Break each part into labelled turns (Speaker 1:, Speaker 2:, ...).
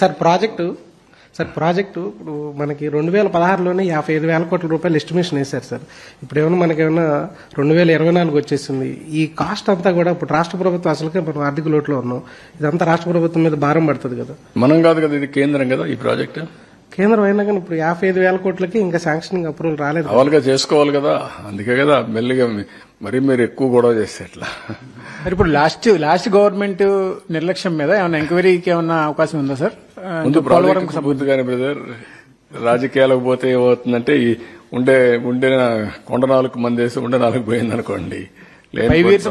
Speaker 1: Sir project sir project ఇప్పుడు మనకి రెండు వేల పదహారులోనే యాభై ఐదు వేల కోట్ల రూపాయలు ఎస్టిమేషన్ వేశారు సార్. ఇప్పుడు ఏమైనా మనకేమైనా రెండు వేల ఇరవై నాలుగు వచ్చేసింది. ఈ కాస్ట్ అంతా కూడా ఇప్పుడు రాష్ట్ర ప్రభుత్వం అసలుకే మనం ఆర్థిక లోటులో ఉన్నాం. ఇదంతా రాష్ట్ర ప్రభుత్వం మీద భారం పడుతుంది కదా.
Speaker 2: మనం కాదు కదా ఇది కేంద్రం కదా ఈ ప్రాజెక్టు?
Speaker 1: కేంద్రం అయినా కానీ ఇప్పుడు యాభై ఐదు వేల కోట్లకి ఇంకా శాంక్షనింగ్ అప్రూవల్ రాలేదు
Speaker 2: అవలుగా చేసుకోవాలి కదా. అందుకే కదా మెల్లిగా మరి మీరు ఎక్కువ గొడవ చేస్తే ఎట్లా?
Speaker 3: మరి ఇప్పుడు లాస్ట్ లాస్ట్ గవర్నమెంట్ నిర్లక్ష్యం మీద ఏమైనా ఎంక్వైరీకి ఏమైనా అవకాశం ఉందా సార్?
Speaker 2: ముందు ప్రాజెక్ట్ పూర్తిగానే బ్రదర్. రాజకీయాలకు పోతే ఏమవుతుందంటే ఈ ఉండే ఉండే కొండ నాలుగు మంది వేసి ఉండే నాలుగు పోయింది అనుకోండి.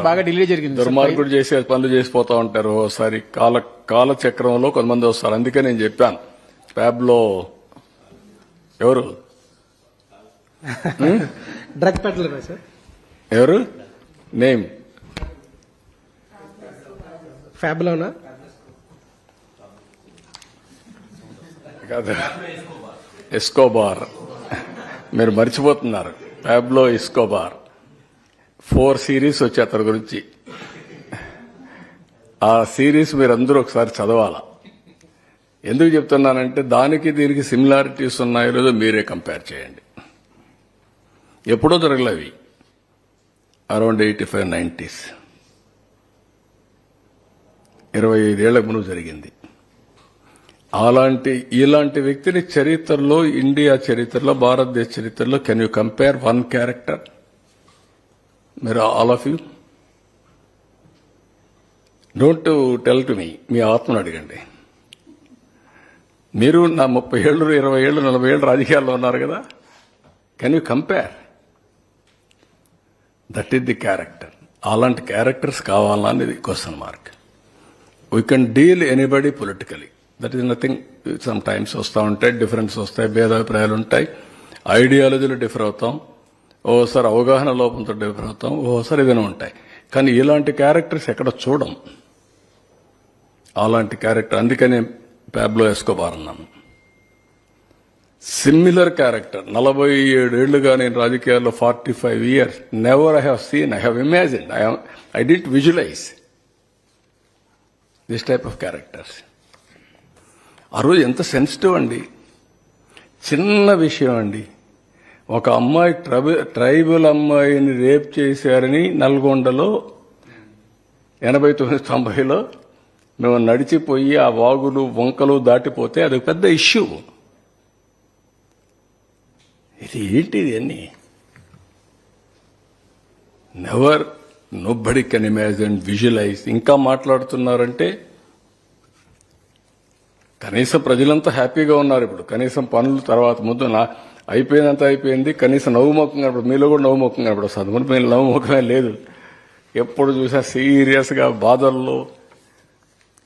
Speaker 3: బాగా డిలే జరిగింది.
Speaker 2: దుర్మార్గుడు చేసే పనులు చేసిపోతా ఉంటారు. ఓసారి కాల కాల చక్రంలో కొంతమంది వస్తారు. అందుకే నేను చెప్పాను. ప్యాబ్లో ఎవరు
Speaker 1: డ్రగ్ పెట్టలేదా సార్.
Speaker 2: ఎవరు? నేమ్
Speaker 1: ఫ్యాబ్లోనా
Speaker 2: కాదు. ఎస్కోబార్ మీరు మర్చిపోతున్నారు. ప్యాబ్లో ఎస్కోబార్ ఫోర్ సిరీస్ వచ్చి అతని గురించి. ఆ సిరీస్ మీరు అందరూ ఒకసారి చదవాలా? ఎందుకు చెప్తున్నానంటే దానికి దీనికి సిమిలారిటీస్ ఉన్నాయో లేదో మీరే కంపేర్ చేయండి. ఎప్పుడో జరగలేవి అరౌండ్ ఎయిటీ ఫైవ్ నైంటీస్ ఇరవై ఐదేళ్ళ ముందు జరిగింది. అలాంటి ఇలాంటి వ్యక్తిని చరిత్రలో ఇండియా చరిత్రలో భారతదేశ చరిత్రలో can you compare one character మీరు all of you don't tell to me మీ ఆత్మను అడగండి. మీరు నా ముప్పై ఏళ్ళు ఇరవై ఏళ్ళు నలభై ఏళ్ళు రాజకీయాల్లో ఉన్నారు కదా. Can you compare that is the character అలాంటి క్యారెక్టర్స్ కావాలా అనేది question mark we can deal anybody politically that is nothing sometimes వస్తూ ఉంటాయి డిఫరెన్స్ వస్తాయి భేదాభిప్రాయాలు ఉంటాయి. ఐడియాలజీలు డిఫర్ అవుతాం. ఓసారి అవగాహన లోపంతో డిఫర్ అవుతాం. ఓసారి ఏదైనా ఉంటాయి. కానీ ఇలాంటి క్యారెక్టర్స్ ఎక్కడ చూడం. అలాంటి క్యారెక్టర్ అందుకనే ప్యాబ్లో ఎస్కోబార్ అన్నాను సిమిలర్ క్యారెక్టర్ నలభై ఏడేళ్ళుగా నేను రాజకీయాల్లో forty five years never I have seen I have imagine I I didn't visualize this type of characters ఆ రోజు ఎంత సెన్సిటివ్ అండి. చిన్న విషయం అండి. ఒక అమ్మాయి ట్రబు ట్రైబల్ అమ్మాయిని రేప్ చేశారని నల్గొండలో ఎనభై తొమ్మిది తొంభైలో మేము నడిచిపోయి ఆ వాగులు వంకలు దాటిపోతే అది పెద్ద ఇష్యూ. ఇది ఏంటి ఇది never nobody can imagine visualize ఇంకా మాట్లాడుతున్నారంటే కనీసం ప్రజలంతా హ్యాపీగా ఉన్నారు ఇప్పుడు. కనీసం పనులు తర్వాత ముందు నా అయిపోయినంత అయిపోయింది. కనీసం నవ్వుముఖం కనపడు మీలో కూడా నవ్వుముఖం కనపడు వస్తుంది మీరు నవ్వుముఖమే లేదు. ఎప్పుడు చూసా సీరియస్గా బాధల్లో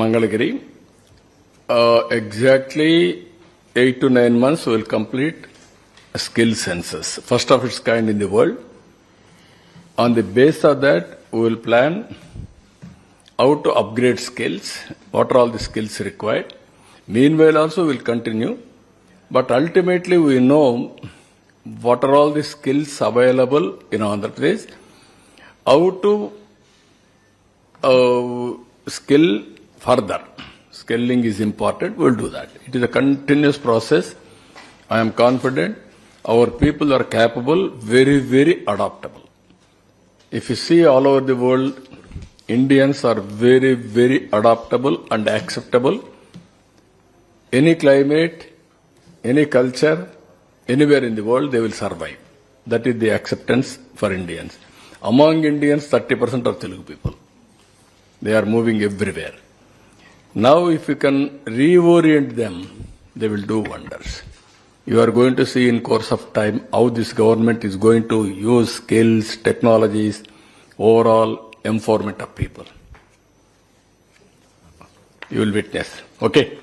Speaker 2: Mangalagiri. Uh, exactly eight to nine months we will complete a skill census, first of its kind in the world. On the base of that, we will plan how to upgrade skills, what are all the skills required. Meanwhile, also we will continue, but ultimately we know what are all the skills available in Andhra Pradesh, how to uh, skill further. Scaling is important, we'll do that. It is a continuous process. I am confident our people are capable, very, very adaptable. If you see all over the world, Indians are very, very adaptable and acceptable. Any climate, any culture, anywhere in the world, they will survive. That is the acceptance for Indians. Among Indians, 30% are Telugu people. They are moving everywhere. Now, if you can reorient them, they will do wonders. You are going to see in course of time how this government is going to use skills, technologies, overall empowerment of people. You will witness. Okay.